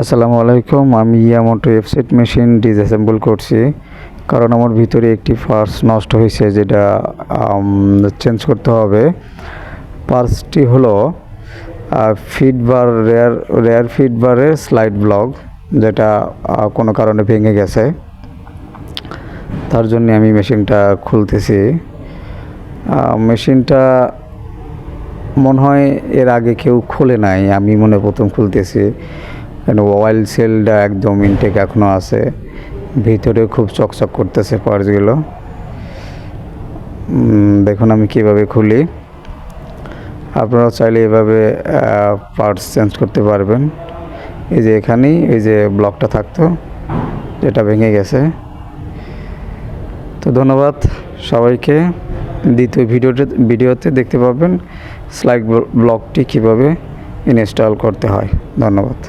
আসসালামু আলাইকুম, আমি ইয়ামোটো ওয়েবসাইট মেশিন ডিসঅ্যাসেম্বল করছি। কারণ আমার ভিতরে একটি পার্টস নষ্ট হয়েছে যেটা চেঞ্জ করতে হবে। পার্টসটি হলো ফিডবার রেয়ার রেয়ার ফিডবারের স্লাইড ব্লক, যেটা কোনো কারণে ভেঙে গেছে। তার জন্য আমি মেশিনটা খুলতেছি। মেশিনটা মনে হয় এর আগে কেউ খুলে নাই, আমি মনে প্রথম খুলতেছি। অয়েল সেলটা একদম ইনটেক এখনও আছে। ভিতরে খুব চকচক করতেছে পার্টসগুলো দেখুন আমি কীভাবে খুলি। আপনারা চাইলে এভাবে পার্টস চেঞ্জ করতে পারবেন। এই যে এখানেই, এই যে ব্লকটা থাকতো, যেটা ভেঙে গেছে। তো ধন্যবাদ সবাইকে। দ্বিতীয় ভিডিওতে ভিডিওতে দেখতে পাবেন স্লাইড ব্লকটি কীভাবে ইনস্টল করতে হয়। ধন্যবাদ।